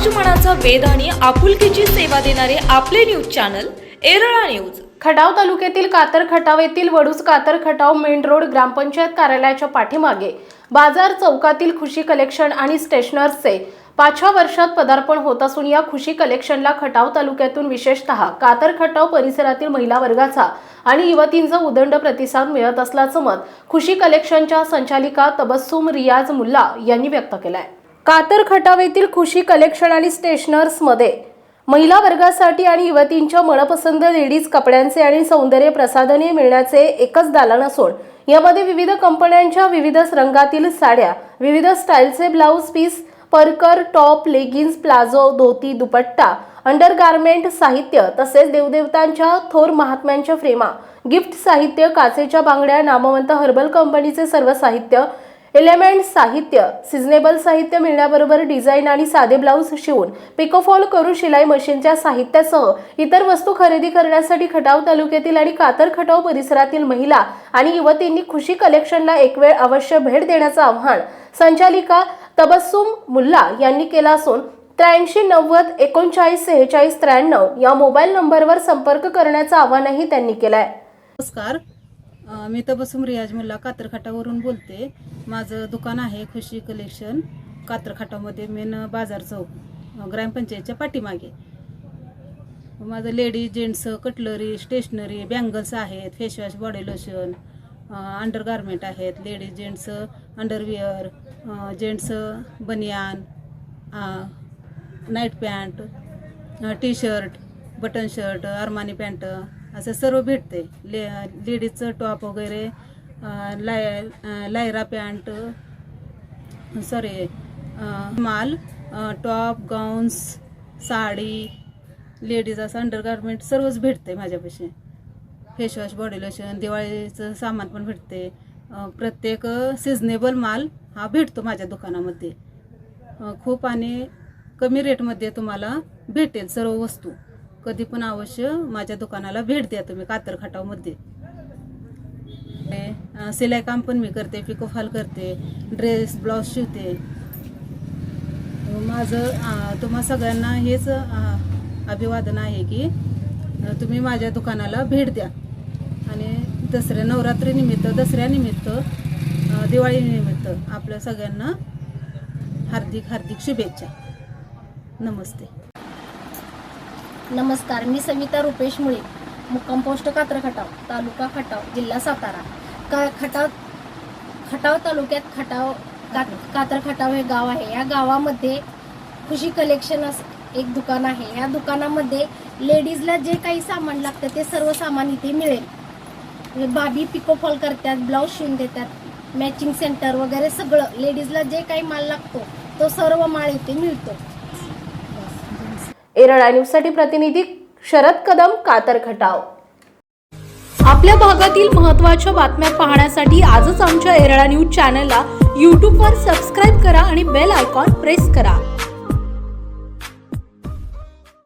समाज मनाचा आणि आपुलकीची सेवा देणारे आपले news channel Erala news. Khatav तालुक्यातील कातर खटाव येथील वडूज कातर खटाव मेन रोड ग्रामपंचायत कार्यालयाच्या पाठीमागे बाजार चौकातील खुशी कलेक्शन आणि स्टेशनर्सचे पाचव्या वर्षात पदार्पण होत असून या खुशी कलेक्शनला खटाव तालुक्यातून विशेषतः कातर खटाव परिसरातील महिला वर्गाचा आणि युवतींचा उदंड प्रतिसाद मिळत असल्याचं मत खुशी कलेक्शनच्या संचालिका तबस्सुम रियाज मुल्ला यांनी व्यक्त केलंय. कातर खटाव येथील खुशी कलेक्शन आणि स्टेशनर्समध्ये महिला वर्गासाठी आणि युवतींच्या मनपसंत लेडीज कपड्यांचे आणि सौंदर्य प्रसाधने मिळण्याचे एकच दालन असून यामध्ये विविध कंपन्यांच्या विविध रंगातील साड्या विविध स्टाईलचे ब्लाऊज पीस परकर top leggings palazzo dhoti dupatta undergarment साहित्य तसेच देवदेवतांच्या थोर महात्म्यांच्या फ्रेमा गिफ्ट साहित्य काचेच्या बांगड्या नामवंत हर्बल कंपनीचे सर्व साहित्य एलिमेंट साहित्य सिजनेबल साहित्य मिळण्याबरोबर डिझाईन आणि साधे ब्लाऊज शिवून पिकोफॉल करून शिलाई मशीनच्या साहित्यासह इतर वस्तू खरेदी करण्यासाठी खटाव तालुक्यातील आणि कातर खटाव परिसरातील महिला आणि युवतींनी खुशी कलेक्शनला एक वेळ अवश्य भेट देण्याचं आव्हान संचालिका तबस्सुम मुल्ला यांनी केलं असून त्र्याऐंशी नव्वद एकोणचाळीस सेहेचाळीस त्र्याण्णव या मोबाईल नंबरवर संपर्क करण्याचं आवाहनही त्यांनी केलं आहे नमस्कार. मी तबसुम रियाज मुल्ला कातरखाटावरून बोलते. माझं दुकान आहे खुशी कलेक्शन कातरखाटामध्ये मेन बाजार चौक ग्रामपंचायतच्या पाठीमागे. माझं ladies gents cutlery stationery bangles आहेत face wash body lotion undergarment आहेत लेडीज जेंट्स अंडरविअर जेंट्स बनियान night pant T shirt button shirt Armani pant असं सर्व भेटते. ले लेडीजचं टॉप वगैरे लाय लायरा पॅन्ट सॉरी माल टॉप गाऊन्स साडी लेडीज असं अंडरगार्मेंट सर्वच भेटते माझ्यापाशी. फेसवॉश बॉडी लोशन दिवाळीचं सामान पण भेटते. प्रत्येक सिजनेबल माल हा भेटतो माझ्या दुकानामध्ये. खूप आणि कमी रेटमध्ये तुम्हाला भेटेल सर्व वस्तू. कधी पण अवश्य माझ्या दुकानाला भेट द्या तुम्ही कातर खटावमध्ये सिलाई शिलाई काम पण मी करते पिकोफाल करते ड्रेस ब्लाऊज शिवते. माझं तुम्हा सगळ्यांना हेच अभिवादन आहे की तुम्ही माझ्या दुकानाला भेट द्या. आणि दसऱ्या नवरात्रीनिमित्त दसऱ्यानिमित्त दिवाळीनिमित्त आपल्या सगळ्यांना हार्दिक हार्दिक शुभेच्छा. नमस्ते. नमस्कार मी सविता रुपेश मुळे मुक्काम पोस्ट कात्र खटाव तालुका खटाव जिल्हा सातारा. का खटाव खटाव तालुक्यात खटाव का कात्र खटाव हे गाव आहे. या गावामध्ये खुशी कलेक्शन एक दुकान आहे. या दुकानामध्ये लेडीजला जे काही सामान लागतं ते सर्व सामान इथे मिळेल. बाबी बाबी पिकोफॉल करतात ब्लाऊज शिवून देतात मॅचिंग सेंटर वगैरे सगळं. लेडीजला जे काही माल लागतो तो सर्व माल इथे मिळतो. एरळा न्यूजसाठी प्रतिनिधी शरद कदम कातर खटाव. आपल्या भागातील महत्त्वाच्या बातम्या पाहण्यासाठी आजच आमच्या एरळा न्यूज चॅनलला यूट्यूबवर सबस्क्राईब करा आणि बेल आयकॉन प्रेस करा.